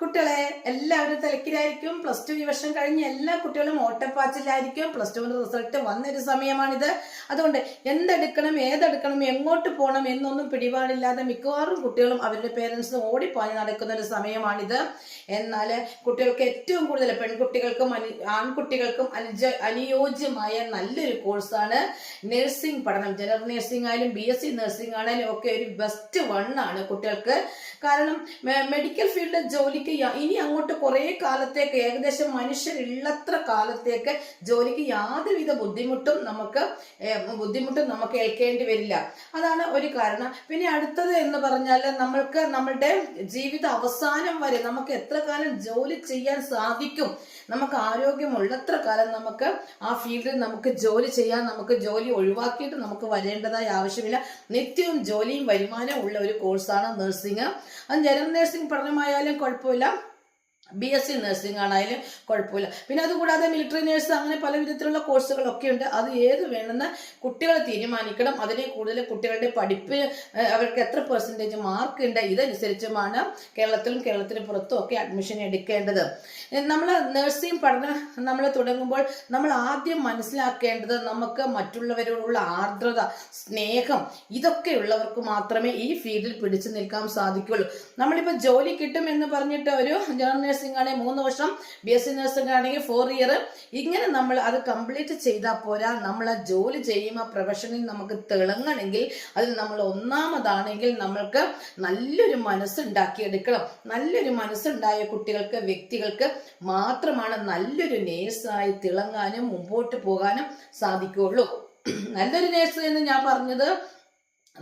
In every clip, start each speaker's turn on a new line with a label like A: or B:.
A: കുട്ടികളെ എല്ലാവരും തിരക്കിലായിരിക്കും. Plus two ഈ വർഷം കഴിഞ്ഞ് എല്ലാ കുട്ടികളും ഓട്ടപ്പാച്ചിലായിരിക്കും. പ്ലസ് ടുവിന്റെ റിസൾട്ട് വന്നൊരു സമയമാണിത്. അതുകൊണ്ട് എന്തെടുക്കണം ഏതെടുക്കണം എങ്ങോട്ട് പോകണം എന്നൊന്നും പിടിപാടില്ലാതെ മിക്കവാറും കുട്ടികളും അവരുടെ പേരൻസ് ഓടിപ്പാഞ്ഞ് നടക്കുന്ന ഒരു സമയമാണിത്. എന്നാൽ കുട്ടികൾക്ക് ഏറ്റവും കൂടുതൽ പെൺകുട്ടികൾക്കും അനി ആൺകുട്ടികൾക്കും അനുജ അനുയോജ്യമായ നല്ലൊരു കോഴ്സാണ് നഴ്സിംഗ് പഠനം. ജനറൽ നഴ്സിംഗ് ആയാലും ബി എസ് സി നഴ്സിംഗ് ആണെങ്കിലും ഒക്കെ ഒരു ബെസ്റ്റ് വൺ ആണ് കുട്ടികൾക്ക്. കാരണം മെഡിക്കൽ ഫീൽഡിൽ ജോലിക്ക് ഇനി അങ്ങോട്ട് കുറേ കാലത്തേക്ക് ഏകദേശം മനുഷ്യരുള്ളത്ര കാലത്തേക്ക് ജോലിക്ക് യാതൊരുവിധ ബുദ്ധിമുട്ടും നമുക്ക് ബുദ്ധിമുട്ടും നമുക്ക് ഏൽക്കേണ്ടി വരില്ല. അതാണ് ഒരു കാരണം. പിന്നെ അടുത്തത് എന്ന് പറഞ്ഞാൽ നമ്മൾക്ക് നമ്മളുടെ ജീവിത അവസാനം വരെ നമുക്ക് എത്ര കാലം ജോലി ചെയ്യാൻ സാധിക്കും നമുക്ക് ആരോഗ്യമുള്ളത്ര കാലം നമുക്ക് ആ ഫീൽഡിൽ നമുക്ക് ജോലി ചെയ്യാൻ നമുക്ക് ജോലി ഒഴിവാക്കിയിട്ട് നമുക്ക് വരേണ്ടതായ ആവശ്യമില്ല. നിത്യവും ജോലിയും വരുമാനവും ഉള്ള ഒരു കോഴ്സാണ് നഴ്സിംഗ് അത് ജനറൽ നഴ്സിംഗ് പഠനമായാലും കുഴപ്പമില്ല. ബി എസ് സി നഴ്സിംഗ് ആണായാലും കുഴപ്പമില്ല. പിന്നെ അതുകൂടാതെ മിലിറ്ററി നേഴ്സ് അങ്ങനെ പല വിധത്തിലുള്ള കോഴ്സുകളൊക്കെ ഉണ്ട്. അത് ഏത് വേണമെന്ന് കുട്ടികൾ തീരുമാനിക്കണം. അതിനെ കൂടുതൽ കുട്ടികളുടെ പഠിപ്പ് അവർക്ക് എത്ര പെർസെന്റേജ് മാർക്ക് ഉണ്ട് ഇതനുസരിച്ചുമാണ് കേരളത്തിലും കേരളത്തിന് പുറത്തും ഒക്കെ അഡ്മിഷൻ എടുക്കേണ്ടത്. നമ്മൾ നഴ്സിംഗ് പഠനം നമ്മൾ തുടങ്ങുമ്പോൾ നമ്മൾ ആദ്യം മനസ്സിലാക്കേണ്ടത് നമുക്ക് മറ്റുള്ളവരോടുള്ള ആർദ്രത സ്നേഹം ഇതൊക്കെ ഉള്ളവർക്ക് മാത്രമേ ഈ ഫീൽഡിൽ പിടിച്ചു നിൽക്കാൻ സാധിക്കുള്ളൂ നമ്മളിപ്പോൾ ജോലി കിട്ടും എന്ന് പറഞ്ഞിട്ട് ഒരു ജനറൽ നഴ്സിംഗ് ആണെങ്കിൽ മൂന്ന് വർഷം ബി എസ് സി നഴ്സിംഗ് ആണെങ്കിൽ ഫോർ ഇയർ ഇങ്ങനെ നമ്മൾ അത് കംപ്ലീറ്റ് ചെയ്താൽ പോരാ. നമ്മൾ ആ ജോലി ചെയ്യുമ്പോൾ പ്രൊഫഷനിൽ നമുക്ക് തിളങ്ങണമെങ്കിൽ അതിൽ നമ്മൾ ഒന്നാമതാണെങ്കിൽ നമ്മൾക്ക് നല്ലൊരു മനസ്സുണ്ടാക്കിയെടുക്കണം. നല്ലൊരു മനസ്സുണ്ടായ കുട്ടികൾക്ക് വ്യക്തികൾക്ക് മാത്രമാണ് നല്ലൊരു നേഴ്സായി തിളങ്ങാനും മുമ്പോട്ട് പോകാനും സാധിക്കുകയുള്ളൂ. നല്ലൊരു നേഴ്സ് എന്ന് ഞാൻ പറഞ്ഞത്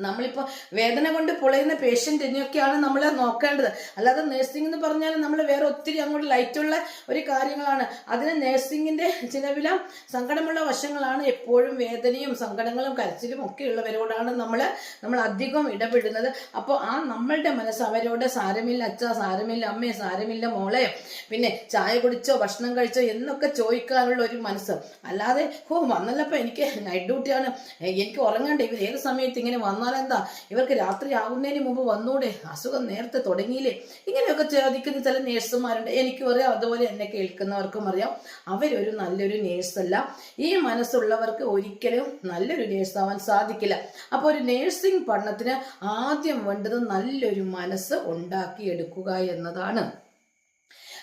A: നമ്മളിപ്പോൾ വേദന കൊണ്ട് പൊളയുന്ന പേഷ്യന്റിനെയൊക്കെയാണ് നമ്മൾ നോക്കേണ്ടത്. അല്ലാതെ നഴ്സിംഗ് എന്ന് പറഞ്ഞാൽ നമ്മൾ വേറെ ഒത്തിരി അങ്ങോട്ട് ലൈറ്റുള്ള ഒരു കാര്യങ്ങളാണ്. അതിന് നഴ്സിംഗിന്റെ ചിലവില സങ്കടമുള്ള വശങ്ങളാണ്. എപ്പോഴും വേദനയും സങ്കടങ്ങളും കരച്ചിലും ഒക്കെ ഉള്ളവരോടാണ് നമ്മൾ നമ്മൾ അധികം ഇടപെടുന്നത്. അപ്പോൾ ആ നമ്മളുടെ മനസ്സ് അവരോട് സാരമില്ല അച്ഛ സാരമില്ല അമ്മേ സാരമില്ല മോളെ പിന്നെ ചായ കുടിച്ചോ ഭക്ഷണം കഴിച്ചോ എന്നൊക്കെ ചോദിക്കാനുള്ള ഒരു മനസ്സ്. അല്ലാതെ ഓ വന്നല്ലപ്പോൾ എനിക്ക് നൈറ്റ് ഡ്യൂട്ടിയാണ് എനിക്ക് ഉറങ്ങണ്ടേ? ഇവർ ഏത് സമയത്ത് ഇങ്ങനെ വന്നാലെന്താ ഇവർക്ക് രാത്രി ആകുന്നതിന് മുമ്പ് വന്നൂടെ? അസുഖം നേരത്തെ തുടങ്ങിയില്ലേ? ഇങ്ങനെയൊക്കെ ചോദിക്കുന്ന ചില നേഴ്സുമാരുണ്ട്. എനിക്കും അറിയാം. അതുപോലെ എന്നെ കേൾക്കുന്നവർക്കും അറിയാം. അവരൊരു നല്ലൊരു നേഴ്സല്ല. ഈ മനസ്സുള്ളവർക്ക് ഒരിക്കലും നല്ലൊരു നേഴ്സാവാൻ സാധിക്കില്ല. അപ്പോൾ ഒരു നേഴ്സിംഗ് പഠനത്തിന് ആദ്യം വേണ്ടത് നല്ലൊരു മനസ്സ് ഉണ്ടാക്കിയെടുക്കുക എന്നതാണ്.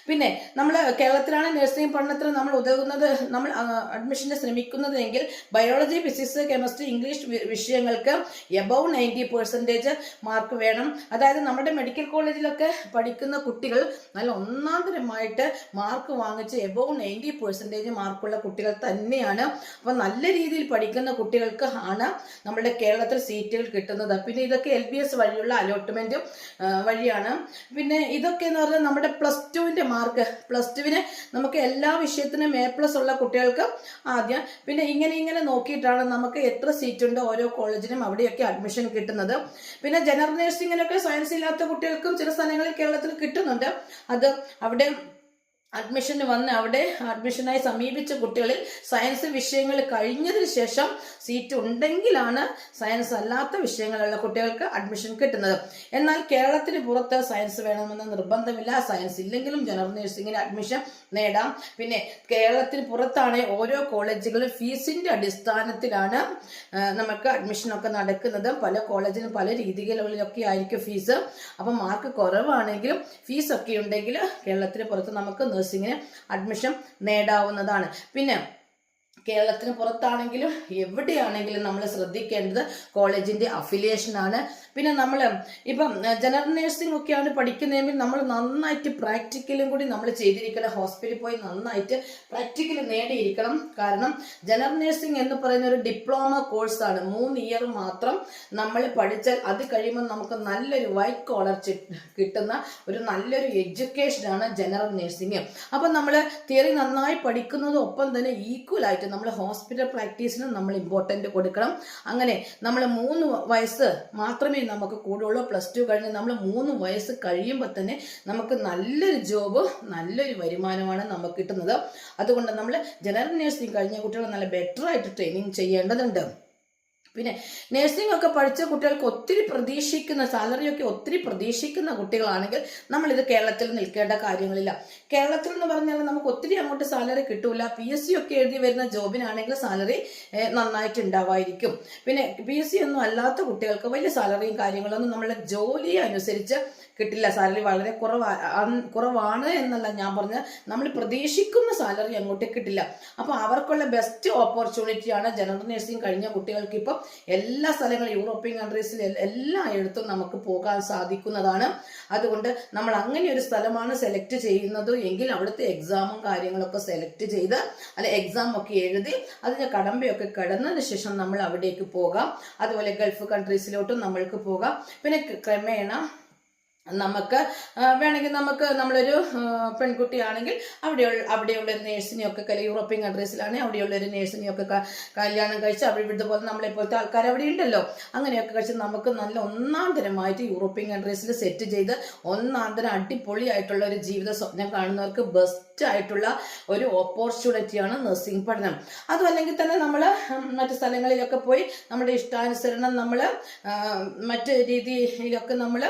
A: പിന്നെ നമ്മൾ കേരളത്തിലാണ് നഴ്സിംഗ് പഠനത്തിന് നമ്മൾ ഉതകുന്നത് നമ്മൾ അഡ്മിഷന് ശ്രമിക്കുന്നതെങ്കിൽ ബയോളജി ഫിസിക്സ് കെമിസ്ട്രി ഇംഗ്ലീഷ് വിഷയങ്ങൾക്ക് എബവ് നയന്റി പെർസെന്റേജ് മാർക്ക് വേണം. അതായത് നമ്മുടെ മെഡിക്കൽ കോളേജിലൊക്കെ പഠിക്കുന്ന കുട്ടികൾ നല്ല ഒന്നാന്തരമായിട്ട് മാർക്ക് വാങ്ങിച്ച് എബവ് നയന്റി പെർസെന്റേജ് മാർക്കുള്ള കുട്ടികൾ തന്നെയാണ്. അപ്പോൾ നല്ല രീതിയിൽ പഠിക്കുന്ന കുട്ടികൾക്ക് ആണ് നമ്മുടെ കേരളത്തിൽ സീറ്റുകൾ കിട്ടുന്നത്. പിന്നെ ഇതൊക്കെ എൽ ബി എസ് വഴിയുള്ള അലോട്ട്മെന്റും വഴിയാണ്. പിന്നെ ഇതൊക്കെ എന്ന് പറഞ്ഞാൽ നമ്മുടെ പ്ലസ് ടുവിന്റെ മാർക്ക് പ്ലസ് ടുവിന് നമുക്ക് എല്ലാ വിഷയത്തിനും എ പ്ലസ് ഉള്ള കുട്ടികൾക്ക് ആദ്യം പിന്നെ ഇങ്ങനെ ഇങ്ങനെ നോക്കിയിട്ടാണ് നമുക്ക് എത്ര സീറ്റ് ഉണ്ട് ഓരോ കോളേജിനും അവിടെയൊക്കെ അഡ്മിഷൻ കിട്ടുന്നത്. പിന്നെ ജനറൽ നഴ്സിങ്ങിനൊക്കെ സയൻസ് ഇല്ലാത്ത കുട്ടികൾക്കും ചില സ്ഥലങ്ങളിൽ കേരളത്തിൽ കിട്ടുന്നുണ്ട്. അത് അവിടെ അഡ്മിഷന് വന്ന് അവിടെ അഡ്മിഷനായി സമീപിച്ച കുട്ടികളിൽ സയൻസ് വിഷയങ്ങൾ കഴിഞ്ഞതിന് ശേഷം സീറ്റ് ഉണ്ടെങ്കിലാണ് സയൻസ് അല്ലാത്ത വിഷയങ്ങളുള്ള കുട്ടികൾക്ക് അഡ്മിഷൻ കിട്ടുന്നത്. എന്നാൽ കേരളത്തിന് പുറത്ത് സയൻസ് വേണമെന്ന് നിർബന്ധമില്ല. സയൻസ് ഇല്ലെങ്കിലും ജനറൽ നഴ്സിംഗിന് അഡ്മിഷൻ നേടാം. പിന്നെ കേരളത്തിന് പുറത്താണ് ഓരോ കോളേജുകളും ഫീസിന്റെ അടിസ്ഥാനത്തിലാണ് നമുക്ക് അഡ്മിഷനൊക്കെ നടക്കുന്നത്. പല കോളേജിലും പല രീതികളിലൊക്കെ ആയിരിക്കും ഫീസ് അപ്പം മാർക്ക് കുറവാണെങ്കിലും ഫീസൊക്കെ ഉണ്ടെങ്കിൽ കേരളത്തിന് പുറത്ത് നമുക്ക് നഴ്സിങ്ങിന് അഡ്മിഷൻ നേടാവുന്നതാണ്. പിന്നെ കേരളത്തിന് പുറത്താണെങ്കിലും എവിടെയാണെങ്കിലും നമ്മൾ ശ്രദ്ധിക്കേണ്ടത് കോളേജിന്റെ അഫിലിയേഷൻ ആണ്. പിന്നെ നമ്മൾ ഇപ്പം ജനറൽ നഴ്സിംഗ് ഒക്കെയാണ് പഠിക്കുന്നതെങ്കിൽ നമ്മൾ നന്നായിട്ട് പ്രാക്ടിക്കലും കൂടി നമ്മൾ ചെയ്തിരിക്കണം. ഹോസ്പിറ്റലിൽ പോയി നന്നായിട്ട് പ്രാക്ടിക്കൽ നേടിയിരിക്കണം. കാരണം ജനറൽ നഴ്സിംഗ് എന്ന് പറയുന്ന ഒരു ഡിപ്ലോമ കോഴ്സാണ് മൂന്ന് ഇയർ മാത്രം നമ്മൾ പഠിച്ചാൽ അത് കഴിയുമ്പോൾ നമുക്ക് നല്ലൊരു വൈറ്റ് കോളർ കിട്ടുന്ന ഒരു നല്ലൊരു എഡ്യൂക്കേഷനാണ് ജനറൽ നഴ്സിംഗ് അപ്പം നമ്മൾ തിയറി നന്നായി പഠിക്കുന്നതൊപ്പം തന്നെ ഈക്വൽ ആയിട്ട് നമ്മൾ ഹോസ്പിറ്റൽ പ്രാക്ടീസിനും നമ്മൾ ഇമ്പോർട്ടന്റ് കൊടുക്കണം. അങ്ങനെ നമ്മൾ മൂന്ന് വയസ്സ് മാത്രമേ നമുക്ക് കൂടുള്ളൂ. പ്ലസ് ടു കഴിഞ്ഞ് നമ്മൾ മൂന്ന് വയസ്സ് കഴിയുമ്പോൾ തന്നെ നമുക്ക് നല്ലൊരു ജോബ് നല്ലൊരു വരുമാനമാണ് നമുക്ക് കിട്ടുന്നത്. അതുകൊണ്ട് നമ്മൾ ജനറൽ നേഴ്സിംഗ് കഴിഞ്ഞ കുട്ടികൾ നല്ല ബെറ്ററായിട്ട് ട്രെയിനിങ് ചെയ്യേണ്ടതുണ്ട്. പിന്നെ നഴ്സിംഗ് ഒക്കെ പഠിച്ച കുട്ടികൾക്ക് ഒത്തിരി പ്രതീക്ഷിക്കുന്ന സാലറി ഒക്കെ ഒത്തിരി പ്രതീക്ഷിക്കുന്ന കുട്ടികളാണെങ്കിൽ നമ്മളിത് കേരളത്തിൽ നിൽക്കേണ്ട കാര്യങ്ങളില്ല. കേരളത്തിൽ എന്ന് പറഞ്ഞാൽ നമുക്ക് ഒത്തിരി അങ്ങോട്ട് സാലറി കിട്ടൂല. പി എസ് സി ഒക്കെ എഴുതി വരുന്ന ജോബിനാണെങ്കിൽ സാലറി നന്നായിട്ട് ഉണ്ടാവായിരിക്കും പിന്നെ പി എസ് സി ഒന്നും അല്ലാത്ത കുട്ടികൾക്ക് വലിയ സാലറിയും കാര്യങ്ങളൊന്നും നമ്മളെ ജോലി അനുസരിച്ച് കിട്ടില്ല. സാലറി വളരെ കുറവാ കുറവാണ് എന്നല്ല ഞാൻ പറഞ്ഞ നമ്മൾ പ്രതീക്ഷിക്കുന്ന സാലറി അങ്ങോട്ട് കിട്ടില്ല. അപ്പോൾ അവർക്കുള്ള ബെസ്റ്റ് ഓപ്പർച്യൂണിറ്റിയാണ് ജനറൽ നഴ്സിംഗ് കഴിഞ്ഞ കുട്ടികൾക്ക് ഇപ്പം എല്ലാ സ്ഥലങ്ങളും യൂറോപ്യൻ കൺട്രീസിൽ എല്ലായിടത്തും നമുക്ക് പോകാൻ സാധിക്കുന്നതാണ്. അതുകൊണ്ട് നമ്മൾ അങ്ങനെ ഒരു സ്ഥലമാണ് സെലക്ട് ചെയ്യുന്നത്. എങ്കിൽ അവിടുത്തെ എക്സാമും കാര്യങ്ങളൊക്കെ സെലക്ട് ചെയ്ത് അല്ല എക്സാം ഒക്കെ എഴുതി അതിന്റെ കടമ്പയൊക്കെ കടന്നതിന് ശേഷം നമ്മൾ അവിടേക്ക് പോകാം. അതുപോലെ ഗൾഫ് കൺട്രീസിലോട്ടും നമ്മൾക്ക് പോകാം. പിന്നെ ക്രമേണ നമുക്ക് വേണമെങ്കിൽ നമുക്ക് നമ്മളൊരു പെൺകുട്ടിയാണെങ്കിൽ അവിടെയുള്ള അവിടെയുള്ള ഒരു നേഴ്സിനെയൊക്കെ കല യൂറോപ്യൻ കൺട്രീസിലാണെങ്കിൽ അവിടെയുള്ള ഒരു നേഴ്സിനെയൊക്കെ കല്യാണം കഴിച്ച് അവിടെ ഇവിടുത്തെ പോലെ നമ്മളെ നമ്മളെപ്പോലത്തെ ആൾക്കാർ അവിടെ ഉണ്ടല്ലോ. അങ്ങനെയൊക്കെ കഴിച്ച് നമുക്ക് നല്ല ഒന്നാം തരമായിട്ട് യൂറോപ്യൻ കൺട്രീസിൽ സെറ്റ് ചെയ്ത് ഒന്നാം തരം അടിപൊളിയായിട്ടുള്ള ഒരു ജീവിത സ്വപ്നം കാണുന്നവർക്ക് ബെസ്റ്റ് ആയിട്ടുള്ള ഒരു ഓപ്പർച്യൂണിറ്റിയാണ് നഴ്സിംഗ് പഠനം. അതും അല്ലെങ്കിൽ തന്നെ നമ്മൾ മറ്റു സ്ഥലങ്ങളിലൊക്കെ പോയി നമ്മുടെ ഇഷ്ടാനുസരണം നമ്മൾ മറ്റ് രീതിയിലൊക്കെ നമ്മൾ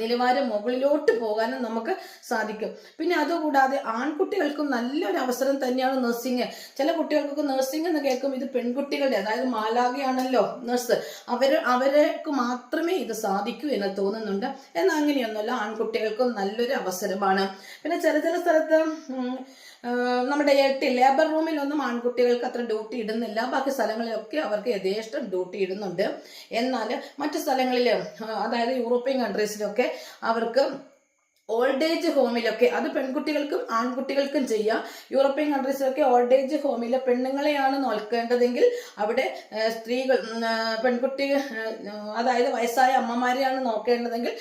A: നിലവാരം മുകളിലോട്ട് പോകാനും നമുക്ക് സാധിക്കും. പിന്നെ അതുകൂടാതെ ആൺകുട്ടികൾക്കും നല്ലൊരു അവസരം തന്നെയാണ് നഴ്സിംഗ് ചില കുട്ടികൾക്കൊക്കെ നഴ്സിംഗ് എന്ന് കേൾക്കും ഇത് പെൺകുട്ടികളുടെ അതായത് മാലാകയാണല്ലോ നഴ്സ് അവർ അവർക്ക് മാത്രമേ ഇത് സാധിക്കൂ എന്ന് തോന്നുന്നുണ്ട്. എന്നാൽ അങ്ങനെയൊന്നുമല്ല ആൺകുട്ടികൾക്കും നല്ലൊരു അവസരമാണ്. പിന്നെ ചില ചില സ്ഥലത്ത് നമ്മുടെ എട്ട് ലേബർ റൂമിലൊന്നും ആൺകുട്ടികൾക്ക് അത്ര ഡ്യൂട്ടി ഇടുന്നില്ല. ബാക്കി സ്ഥലങ്ങളിലൊക്കെ അവർക്ക് യഥേഷ്ടം ഡ്യൂട്ടി ഇടുന്നുണ്ട്. എന്നാൽ മറ്റു സ്ഥലങ്ങളിൽ അതായത് യൂറോപ്യൻ കൺട്രീസിലൊക്കെ അവർക്ക് ഓൾഡ് ഏജ് ഹോമിലൊക്കെ അത് പെൺകുട്ടികൾക്കും ആൺകുട്ടികൾക്കും ചെയ്യാം. യൂറോപ്യൻ കൺട്രീസിലൊക്കെ ഓൾഡ് ഏജ് ഹോമിലെ പെണ്ണുങ്ങളെയാണ് നോക്കേണ്ടതെങ്കിൽ അവിടെ സ്ത്രീകൾ പെൺകുട്ടി അതായത് വയസ്സായ അമ്മമാരെയാണ് നോക്കേണ്ടതെങ്കിൽ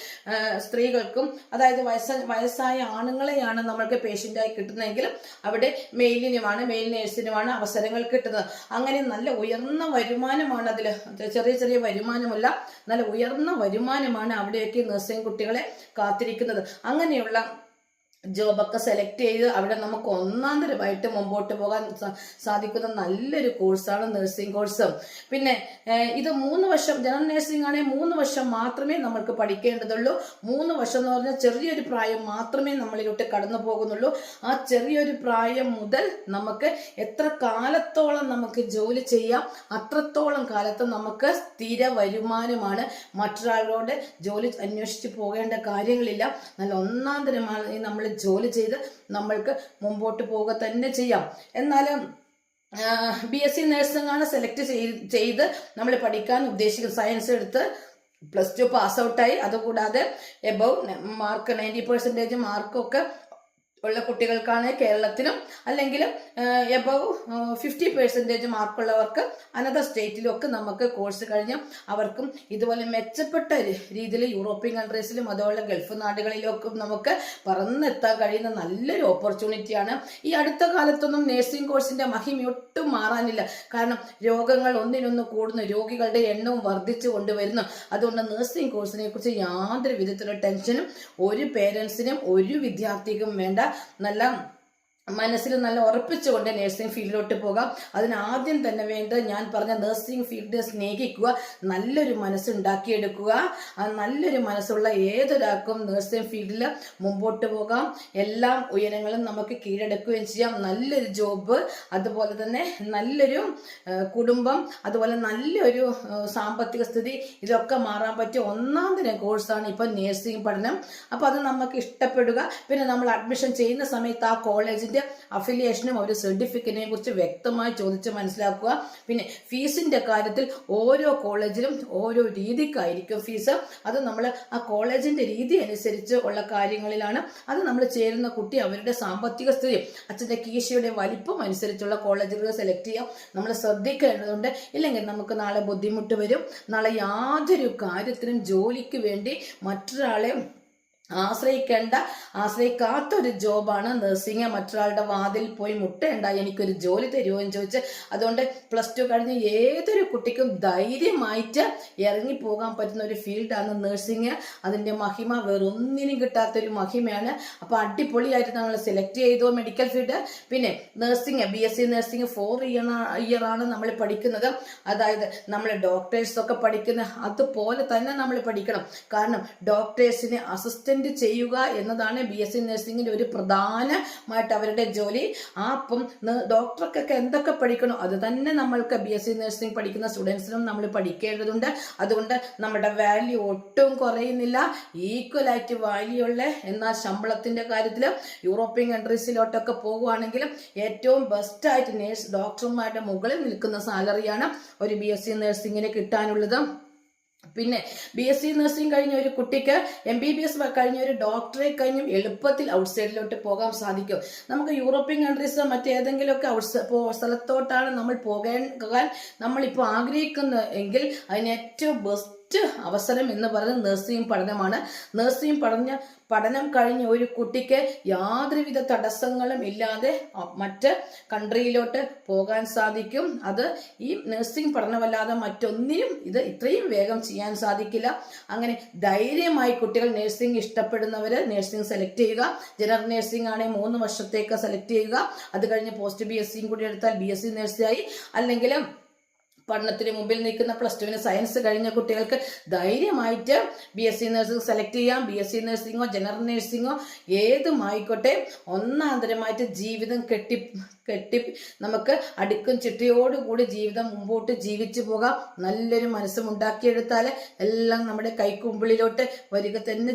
A: സ്ത്രീകൾക്കും അതായത് വയസ്സ വയസ്സായ ആണുങ്ങളെയാണ് നമ്മൾക്ക് പേഷ്യന്റായി കിട്ടുന്നതെങ്കിലും അവിടെ മെയിലിനുമാണ് മെയിൽ നേഴ്സിനുമാണ് അവസരങ്ങൾ കിട്ടുന്നത്. അങ്ങനെ നല്ല ഉയർന്ന വരുമാനമാണ് അതിൽ ചെറിയ ചെറിയ വരുമാനമല്ല നല്ല ഉയർന്ന വരുമാനമാണ് അവിടെയൊക്കെ നഴ്സിംഗ് കുട്ടികളെ കാത്തിരിക്കുന്നത്. അങ്ങനെയുള്ള ജോബൊക്കെ സെലക്ട് ചെയ്ത് അവിടെ നമുക്ക് ഒന്നാം തരമായിട്ട് മുമ്പോട്ട് പോകാൻ സാധിക്കുന്ന നല്ലൊരു കോഴ്സാണ് നഴ്സിംഗ് കോഴ്സ് പിന്നെ ഇത് മൂന്ന് വർഷം ജനറൽ നഴ്സിംഗ് ആണെങ്കിൽ മൂന്ന് വർഷം മാത്രമേ നമ്മൾക്ക് പഠിക്കേണ്ടതുള്ളൂ. മൂന്ന് വർഷം എന്ന് പറഞ്ഞാൽ ചെറിയൊരു പ്രായം മാത്രമേ നമ്മളിലോട്ട് കടന്നു പോകുന്നുള്ളൂ. ആ ചെറിയൊരു പ്രായം മുതൽ നമുക്ക് എത്ര കാലത്തോളം നമുക്ക് ജോലി ചെയ്യാം അത്രത്തോളം കാലത്ത് നമുക്ക് സ്ഥിര വരുമാനമാണ്. മറ്റൊരാളോട് ജോലി അന്വേഷിച്ച് പോകേണ്ട കാര്യങ്ങളില്ല. നല്ല ഒന്നാം തരമാണ് നമ്മൾ ജോലി ചെയ്ത് നമ്മൾക്ക് മുമ്പോട്ട് പോവുക തന്നെ ചെയ്യാം. എന്നാലും ബി എസ് സി നേഴ്സിംഗാണ് സെലക്ട് ചെയ്ത് നമ്മൾ പഠിക്കാൻ ഉദ്ദേശിക്കുന്നത്. സയൻസ് എടുത്ത് പ്ലസ് ടു പാസ് ഔട്ടായി അതുകൂടാതെ എബവ് മാർക്ക് നയന്റി പെർസെന്റേജ് മാർക്കൊക്കെ ഉള്ള കുട്ടികൾക്കാണ് കേരളത്തിലും അല്ലെങ്കിൽ എബവ് ഫിഫ്റ്റി പെർസെന്റേജ് മാർക്കുള്ളവർക്ക് അനദർ സ്റ്റേറ്റിലും ഒക്കെ നമുക്ക് കോഴ്സ് കഴിഞ്ഞ് അവർക്കും ഇതുപോലെ മെച്ചപ്പെട്ട രീതിയിൽ യൂറോപ്യൻ കൺട്രീസിലും അതുപോലെ ഗൾഫ് നാടുകളിലൊക്കെ നമുക്ക് പറന്നെത്താൻ കഴിയുന്ന നല്ലൊരു ഓപ്പർച്യൂണിറ്റിയാണ് ഈ അടുത്ത കാലത്തൊന്നും നഴ്സിംഗ് കോഴ്സിന്റെ മഹിമ ഒട്ടും മാറാനില്ല. കാരണം രോഗങ്ങൾ ഒന്നിനൊന്ന് കൂടുന്നു രോഗികളുടെ എണ്ണവും വർദ്ധിച്ചു കൊണ്ടുവരുന്നു. അതുകൊണ്ട് നഴ്സിംഗ് കോഴ്സിനെ കുറിച്ച് യാതൊരു വിധത്തിലുള്ള ടെൻഷനും ഒരു പേരൻസിനും ഒരു വിദ്യാർത്ഥിക്കും വേണ്ട. നല്ല മനസ്സിൽ നല്ല ഉറപ്പിച്ചുകൊണ്ട് നഴ്സിംഗ് ഫീൽഡിലോട്ട് പോകാം. അതിന് ആദ്യം തന്നെ വേണ്ടത് ഞാൻ പറഞ്ഞ നഴ്സിംഗ് ഫീൽഡ് സ്നേഹിക്കുക നല്ലൊരു മനസ്സുണ്ടാക്കിയെടുക്കുക. ആ നല്ലൊരു മനസ്സുള്ള ഏതൊരാൾക്കും നഴ്സിംഗ് ഫീൽഡിൽ മുമ്പോട്ട് പോകാം. എല്ലാ ഉയരങ്ങളും നമുക്ക് കീഴടക്കുകയും ചെയ്യാം. നല്ലൊരു ജോബ് അതുപോലെ തന്നെ നല്ലൊരു കുടുംബം അതുപോലെ നല്ലൊരു സാമ്പത്തിക സ്ഥിതി ഇതൊക്കെ മാറാൻ പറ്റിയ ഒന്നാം തരം കോഴ്സാണ് ഇപ്പം നഴ്സിംഗ് പഠനം. അപ്പോൾ അത് നമുക്ക് ഇഷ്ടപ്പെടുക. പിന്നെ നമ്മൾ അഡ്മിഷൻ ചെയ്യുന്ന സമയത്ത് ആ കോളേജിന്റെ അഫിലിയേഷനും അവരുടെ സർട്ടിഫിക്കറ്റിനെ കുറിച്ച് വ്യക്തമായി ചോദിച്ച് മനസ്സിലാക്കുക. പിന്നെ ഫീസിന്റെ കാര്യത്തിൽ ഓരോ കോളേജിലും ഓരോ രീതിക്കായിരിക്കും ഫീസ്. അത് നമ്മൾ ആ കോളേജിന്റെ രീതി അനുസരിച്ച് ഉള്ള കാര്യങ്ങളിലാണ്. അത് നമ്മൾ ചേരുന്ന കുട്ടി അവരുടെ സാമ്പത്തിക സ്ഥിതി അച്ഛന്റെ കീശയുടെ വലിപ്പം അനുസരിച്ചുള്ള കോളേജുകൾ സെലക്ട് ചെയ്യാം നമ്മൾ ശ്രദ്ധിക്കേണ്ടതുണ്ട്. ഇല്ലെങ്കിൽ നമുക്ക് നാളെ ബുദ്ധിമുട്ട് വരും. നാളെ യാതൊരു കാര്യത്തിനും ജോലിക്ക് വേണ്ടി മറ്റൊരാളെ ആശ്രയിക്കേണ്ട ആശ്രയിക്കാത്ത ഒരു ജോബാണ് നഴ്സിംഗ് മറ്റൊരാളുടെ വാതിൽ പോയി മുട്ടേണ്ട എനിക്കൊരു ജോലി തരുമോ എന്ന് ചോദിച്ച് അതുകൊണ്ട് പ്ലസ് ടു കഴിഞ്ഞ് ഏതൊരു കുട്ടിക്കും ധൈര്യമായിട്ട് ഇറങ്ങി പോകാൻ പറ്റുന്ന ഒരു ഫീൽഡാണ് നഴ്സിംഗ് അതിന്റെ മഹിമ വേറൊന്നിനും കിട്ടാത്തൊരു മഹിമയാണ്. അപ്പോൾ അടിപൊളിയായിട്ട് നമ്മൾ സെലക്ട് ചെയ്തു മെഡിക്കൽ ഫീൽഡ് പിന്നെ nursing B S C nursing four year year ആണ് നമ്മൾ പഠിക്കുന്നത്. അതായത് നമ്മൾ ഡോക്ടേഴ്സൊക്കെ പഠിക്കുന്ന അതുപോലെ തന്നെ നമ്മൾ പഠിക്കണം. കാരണം ഡോക്ടേഴ്സിന് അസിസ്റ്റന്റ് ചെയ്യുക എന്നതാണ് ബി എസ് സി നഴ്സിംഗിന്റെ ഒരു പ്രധാനമായിട്ട് അവരുടെ ജോലി. ആ അപ്പം ഡോക്ടർക്കൊക്കെ എന്തൊക്കെ പഠിക്കണോ അത് തന്നെ നമ്മൾക്ക് ബി എസ് സി നഴ്സിംഗ് പഠിക്കുന്ന സ്റ്റുഡൻസിനും നമ്മൾ പഠിക്കേണ്ടതുണ്ട്. അതുകൊണ്ട് നമ്മുടെ വാല്യൂ ഒട്ടും കുറയുന്നില്ല. ഈക്വലായിട്ട് വാല്യൂ ഉള്ള എന്നാൽ ശമ്പളത്തിന്റെ കാര്യത്തിൽ യൂറോപ്യൻ കൺട്രീസിലോട്ടൊക്കെ പോകുവാണെങ്കിലും ഏറ്റവും ബെസ്റ്റായിട്ട് നേഴ്സ് ഡോക്ടർമാരുടെ മുകളിൽ നിൽക്കുന്ന സാലറിയാണ് ഒരു ബി എസ് സി നഴ്സിംഗിന് കിട്ടാനുള്ളത്. പിന്നെ ബി എസ് സി നഴ്സിംഗ് കഴിഞ്ഞ ഒരു കുട്ടിക്ക് എം ബി ബി എസ് കഴിഞ്ഞ ഒരു ഡോക്ടറെ കഴിഞ്ഞും എളുപ്പത്തിൽ ഔട്ട്സൈഡിലോട്ട് പോകാൻ സാധിക്കും. നമുക്ക് യൂറോപ്യൻ കൺട്രീസോ മറ്റേതെങ്കിലുമൊക്കെ സ്ഥലത്തോട്ടാണ് നമ്മൾ പോകാൻ നമ്മളിപ്പോൾ ആഗ്രഹിക്കുന്നത് എങ്കിൽ അതിന് ഏറ്റവും ബെസ്റ്റ് അവസരം എന്ന് പറയുന്നത് നഴ്സിംഗ് പഠനമാണ്. നഴ്സിംഗ് പഠന പഠനം കഴിഞ്ഞ ഒരു കുട്ടിക്ക് യാതൊരുവിധ തടസ്സങ്ങളും ഇല്ലാതെ മറ്റ് കൺട്രിയിലോട്ട് പോകാൻ സാധിക്കും. അത് ഈ നഴ്സിംഗ് പഠനമല്ലാതെ മറ്റൊന്നിനും ഇത് ഇത്രയും വേഗം ചെയ്യാൻ സാധിക്കില്ല. അങ്ങനെ ധൈര്യമായി കുട്ടികൾ നഴ്സിംഗ് ഇഷ്ടപ്പെടുന്നവർ നഴ്സിംഗ് സെലക്ട് ചെയ്യുക. ജനറൽ നഴ്സിംഗ് ആണെങ്കിൽ മൂന്ന് വർഷത്തേക്ക് സെലക്ട് ചെയ്യുക. അത് കഴിഞ്ഞ് പോസ്റ്റ് ബി എസ് സിയും കൂടി എടുത്താൽ ബി എസ് സി നഴ്സായി അല്ലെങ്കിൽ പഠനത്തിന് മുമ്പിൽ നിൽക്കുന്ന പ്ലസ് ടുവിന് സയൻസ് കഴിഞ്ഞ കുട്ടികൾക്ക് ധൈര്യമായിട്ട് B S C nursing select ചെയ്യാം. ബി എസ് സി നഴ്സിംഗോ ജനറൽ നഴ്സിംഗോ ഏതുമായിക്കോട്ടെ ഒന്നാന്തരമായിട്ട് ജീവിതം കെട്ടി കെട്ടി നമുക്ക് അടുക്കും ചിട്ടയോടുകൂടി ജീവിതം മുമ്പോട്ട് ജീവിച്ചു പോകാം. നല്ലൊരു മനസ്സും ഉണ്ടാക്കിയെടുത്താൽ എല്ലാം നമ്മുടെ കൈക്കുമ്പിളിലോട്ട് വരിക തന്നെ